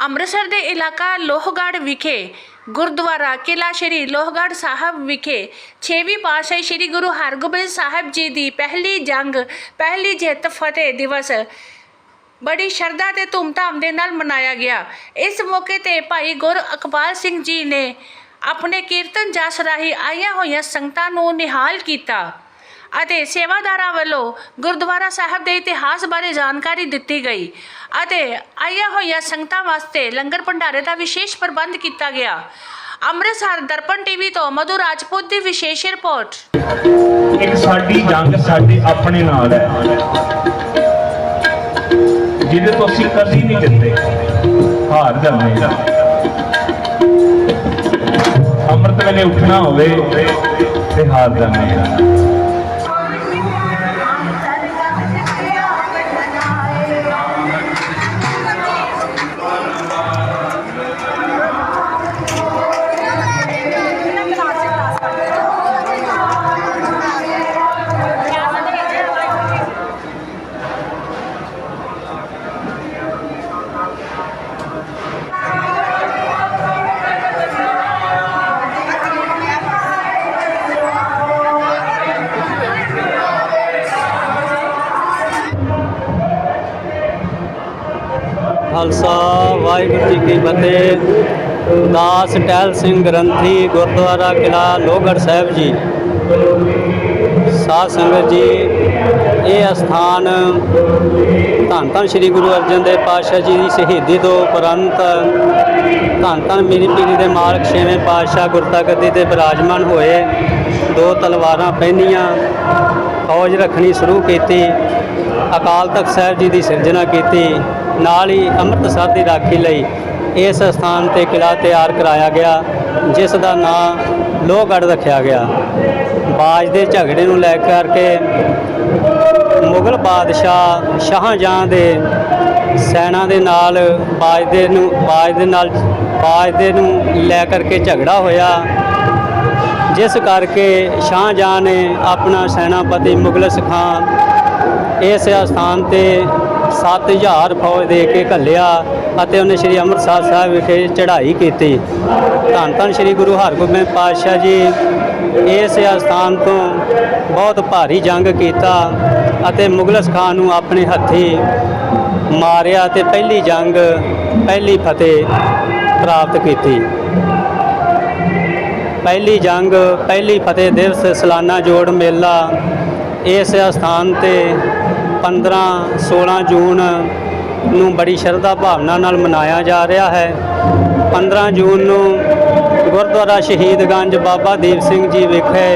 ਅੰਮ੍ਰਿਤਸਰ ਦੇ ਇਲਾਕਾ ਲੋਹਗੜ੍ਹ ਵਿਖੇ, ਗੁਰਦੁਆਰਾ ਕਿਲਾ ਸ਼੍ਰੀ ਲੋਹਗੜ੍ਹ ਸਾਹਿਬ ਵਿਖੇ 6ਵੀਂ ਪਾਤਸ਼ਾਹੀ ਸ਼੍ਰੀ ਗੁਰੂ ਹਰਗੋਬਿੰਦ ਸਾਹਿਬ ਜੀ ਦੀ ਪਹਿਲੀ ਜੰਗ, ਪਹਿਲੀ ਜਿੱਤ ਫਤਿਹ ਦਿਵਸ ਬੜੀ ਸ਼ਰਧਾ ਤੇ ਧੂਮਧਾਮ ਦੇ ਨਾਲ ਮਨਾਇਆ ਗਿਆ। ਇਸ ਮੌਕੇ ਤੇ ਭਾਈ ਗੁਰ ਅਕਬਾਲ ਸਿੰਘ ਜੀ ਨੇ ਆਪਣੇ ਕੀਰਤਨ ਜਸ ਰਾਹੀਂ ਆਈਆਂ ਹੋਈਆਂ ਸੰਗਤਾਂ ਨੂੰ ਨਿਹਾਲ ਕੀਤਾ। ਅਤੇ ਸੇਵਾਦਾਰਾਂ ਵੱਲੋਂ ਗੁਰਦੁਆਰਾ ਸਾਹਿਬ ਦੇ ਇਤਿਹਾਸ ਬਾਰੇ ਜਾਣਕਾਰੀ ਦਿੱਤੀ ਗਈ ਅਤੇ ਆਈਆਂ ਹੋਈਆਂ ਸੰਗਤਾਂ ਵਾਸਤੇ ਲੰਗਰ ਭੰਡਾਰੇ ਦਾ ਵਿਸ਼ੇਸ਼ ਪ੍ਰਬੰਧ ਕੀਤਾ ਗਿਆ। ਅੰਮ੍ਰਿਤਸਰ ਦਰਪਣ ਟੀਵੀ ਤੋਂ ਮਧੂ ਰਾਜਪੂਤ ਦੀ ਵਿਸ਼ੇਸ਼ ਰਿਪੋਰਟ। ਇੱਕ ਸਾਡੀ ਜੰਗ ਸਾਡੇ ਆਪਣੇ ਨਾਲ ਹੈ। ਜਿਹਦੇ ਤੋਂ ਅਸੀਂ ਕਦੀ ਨਹੀਂ ਜਿੱਤੇ। ਹਾਰ ਜਾਂਦੇ ਹਾਂ ਅੰਮ੍ਰਿਤ ਵੇਲੇ ਉੱਠਣਾ ਹੋਵੇ ਤੇ ਹਾਰ ਜਾਂਦੇ ਹਾਂ ਖਾਲਸਾ, ਵਾਹਿਗੁਰੂ ਜੀ ਕੀ ਫਤਿਹ। ਦਾਸ ਟਹਿਲ ਸਿੰਘ ਗ੍ਰੰਥੀ, ਗੁਰਦੁਆਰਾ ਕਿਲਾ ਲੋਹਗੜ੍ਹ ਸਾਹਿਬ ਜੀ। ਸਾਧ ਸੰਗਤ ਜੀ, ਇਹ ਅਸਥਾਨ ਧੰਨ ਧੰਨ ਸ੍ਰੀ ਗੁਰੂ ਅਰਜਨ ਦੇਵ ਪਾਤਸ਼ਾਹ ਜੀ ਦੀ ਸ਼ਹੀਦੀ ਤੋਂ ਉਪਰੰਤ ਧੰਨ ਧੰਨ ਮੇਰੀ ਪੀਰੀ ਦੇ ਮਾਲਕ ਛੇਵੇਂ ਪਾਤਸ਼ਾਹ ਗੁਰਤਾਗੱਦੀ ਤੇ ਬਿਰਾਜਮਾਨ ਹੋਏ। ਦੋ ਤਲਵਾਰਾਂ ਪਹਿਨੀਆਂ, ਫੌਜ ਰੱਖਣੀ ਸ਼ੁਰੂ ਕੀਤੀ, ਅਕਾਲ ਤਖਤ ਸਾਹਿਬ ਜੀ ਦੀ ਸਿਰਜਣਾ ਕੀਤੀ। ਨਾਲ ਹੀ ਅੰਮ੍ਰਿਤਸਰ ਦੀ ਰਾਖੀ ਲਈ ਇਸ ਸਥਾਨ ਤੇ ਕਿਲਾ ਤਿਆਰ ਕਰਾਇਆ ਗਿਆ, ਜਿਸ ਦਾ ਨਾਂ ਲੋਹਗੜ੍ਹ ਰੱਖਿਆ ਗਿਆ। ਬਾਜ ਦੇ ਝਗੜੇ ਨੂੰ ਲੈ ਕਰਕੇ ਮੁਗਲ ਬਾਦਸ਼ਾਹ ਸ਼ਾਹਜਹਾਂ ਦੇ ਸੈਨਾ ਦੇ ਨਾਲ ਬਾਜ ਦੇ ਨੂੰ, ਬਾਜ ਦੇ ਨਾਲ, ਬਾਜ ਦੇ ਨੂੰ ਲੈ ਕਰਕੇ ਝਗੜਾ ਹੋਇਆ, ਜਿਸ ਕਰਕੇ ਸ਼ਾਹਜਹਾਂ ਨੇ ਆਪਣਾ ਸੈਨਾਪਤੀ ਮੁਗਲ ਖਾਨ ਇਸ ਸਥਾਨ ਤੇ 7000 ਫੌਜ ਦੇ ਕੇ ਘੱਲਿਆ ਅਤੇ ਉਹਨੇ ਸ੍ਰੀ ਅੰਮ੍ਰਿਤਸਰ ਸਾਹਿਬ ਵਿਖੇ ਚੜ੍ਹਾਈ ਕੀਤੀ। ਧੰਨ ਧੰਨ ਸ੍ਰੀ ਗੁਰੂ ਹਰਗੋਬਿੰਦ ਪਾਤਸ਼ਾਹ ਜੀ, ਇਸ ਅਸਥਾਨ ਤੋਂ ਬਹੁਤ ਭਾਰੀ ਜੰਗ ਕੀਤਾ ਅਤੇ ਮੁਗਲਸ ਖਾਨ ਨੂੰ ਆਪਣੇ ਹੱਥੀ ਮਾਰਿਆ ਤੇ ਪਹਿਲੀ ਜੰਗ, ਪਹਿਲੀ ਫਤਿਹ ਪ੍ਰਾਪਤ ਕੀਤੀ। ਪਹਿਲੀ ਜੰਗ, ਪਹਿਲੀ ਫਤਿਹ ਦਿਵਸ ਸਾਲਾਨਾ ਜੋੜ ਮੇਲਾ ਇਸ ਸਥਾਨ ਤੇ 15 16 ਜੂਨ ਨੂੰ ਬੜੀ ਸ਼ਰਧਾ ਭਾਵਨਾ ਨਾਲ ਮਨਾਇਆ ਜਾ ਰਿਹਾ ਹੈ। 15 ਜੂਨ ਨੂੰ ਗੁਰਦੁਆਰਾ ਸ਼ਹੀਦਗੰਜ ਬਾਬਾ ਦੀਪ ਸਿੰਘ ਜੀ ਵਿਖੇ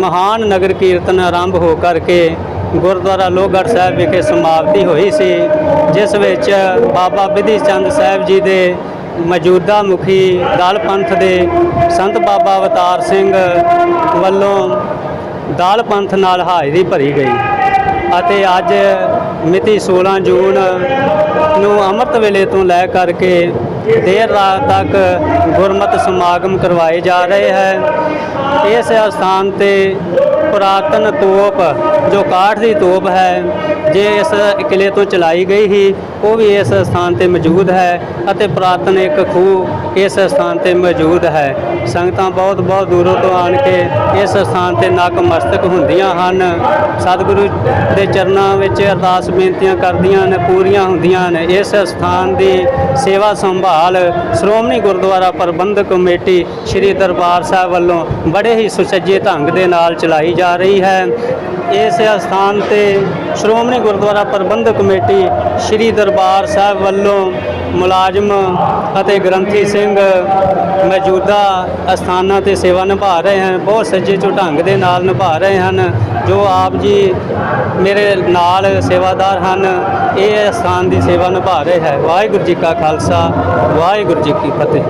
ਮਹਾਨ ਨਗਰ ਕੀਰਤਨ ਆਰੰਭ ਹੋ ਕਰਕੇ ਗੁਰਦੁਆਰਾ ਲੋਹਗੜ੍ਹ ਸਾਹਿਬ ਵਿਖੇ ਸਮਾਪਤੀ ਹੋਈ ਸੀ, ਜਿਸ ਵਿੱਚ ਬਾਬਾ ਬਿਧੀ ਚੰਦ ਸਾਹਿਬ ਜੀ ਦੇ ਮੌਜੂਦਾ ਮੁਖੀ ਦਲ ਪੰਥ ਦੇ ਸੰਤ ਬਾਬਾ ਅਵਤਾਰ ਸਿੰਘ ਵੱਲੋਂ ਦਾਲ ਪੰਥ ਨਾਲ ਹਾਜ਼ਰੀ ਭਰੀ ਗਈ। ਅਤੇ ਅੱਜ ਮਿਤੀ 16 ਜੂਨ ਨੂੰ ਅੰਮ੍ਰਿਤ ਵੇਲੇ ਤੋਂ ਲੈ ਕਰਕੇ ਦੇਰ ਰਾਤ ਤੱਕ ਗੁਰਮਤਿ ਸਮਾਗਮ ਕਰਵਾਏ ਜਾ ਰਹੇ ਹੈ ਇਸ ਸਥਾਨ ਤੇ ਪੁਰਾਤਨ ਤੋਪ, ਜੋ ਕਾਠ ਦੀ ਤੋਪ ਹੈ, ਜੇ ਇਸ ਕਿਲੇ ਤੋਂ ਚਲਾਈ ਗਈ ਸੀ ਉਹ ਵੀ ਇਸ ਸਥਾਨ ਤੇ ਮੌਜੂਦ ਹੈ ਅਤੇ ਪੁਰਾਤਨ ਇੱਕ ਖੂਹ ਇਸ ਸਥਾਨ ਤੇ ਮੌਜੂਦ ਹੈ। ਸੰਗਤਾਂ ਬਹੁਤ ਬਹੁਤ ਦੂਰੋਂ ਤੋਂ ਆਣ ਕੇ ਇਸ ਸਥਾਨ ਤੇ ਨਕਮਸਤਕ ਹੁੰਦੀਆਂ ਹਨ। ਸਤਿਗੁਰੂ ਦੇ ਚਰਨਾਂ ਵਿੱਚ ਅਰਦਾਸ ਬੇਨਤੀਆਂ ਕਰਦੀਆਂ ਨੇ ਪੂਰੀਆਂ ਹੁੰਦੀਆਂ ਨੇ ਇਸ ਸਥਾਨ ਦੀ ਸੇਵਾ ਸੰਭਾਲ ਸ਼੍ਰੋਮਣੀ ਗੁਰਦੁਆਰਾ ਪ੍ਰਬੰਧਕ ਕਮੇਟੀ ਸ੍ਰੀ ਦਰਬਾਰ ਸਾਹਿਬ ਵੱਲੋਂ ਬੜੇ ਹੀ ਸੁਚੱਜੇ ਢੰਗ ਦੇ ਨਾਲ ਚਲਾਈ ਜਾ ਰਹੀ ਹੈ। ਇਸ ਸਥਾਨ ਤੇ ਸ਼੍ਰੋਮਣੀ ਗੁਰਦੁਆਰਾ ਪ੍ਰਬੰਧਕ ਕਮੇਟੀ ਸ੍ਰੀ ਦਰਬਾਰ ਸਾਹਿਬ ਵੱਲੋਂ ਮੁਲਾਜ਼ਮ ਅਤੇ ਗ੍ਰੰਥੀ ਸਿੰਘ ਮੌਜੂਦਾ ਅਸਥਾਨਾਂ ਤੇ ਸੇਵਾ ਨਿਭਾ ਰਹੇ ਹਨ, ਬਹੁਤ ਸੱਜੇ ਚੋ ਢੰਗ ਦੇ ਨਾਲ ਨਿਭਾ ਰਹੇ ਹਨ, ਜੋ ਆਪ ਜੀ ਮੇਰੇ ਨਾਲ ਸੇਵਾਦਾਰ ਹਨ, ਇਹ ਅਸਥਾਨ ਦੀ ਸੇਵਾ ਨਿਭਾ ਰਹੇ ਹੈ। ਵਾਹਿਗੁਰੂ ਜੀ ਕਾ ਖਾਲਸਾ, ਵਾਹਿਗੁਰੂ ਜੀ ਕੀ ਫਤਿਹ।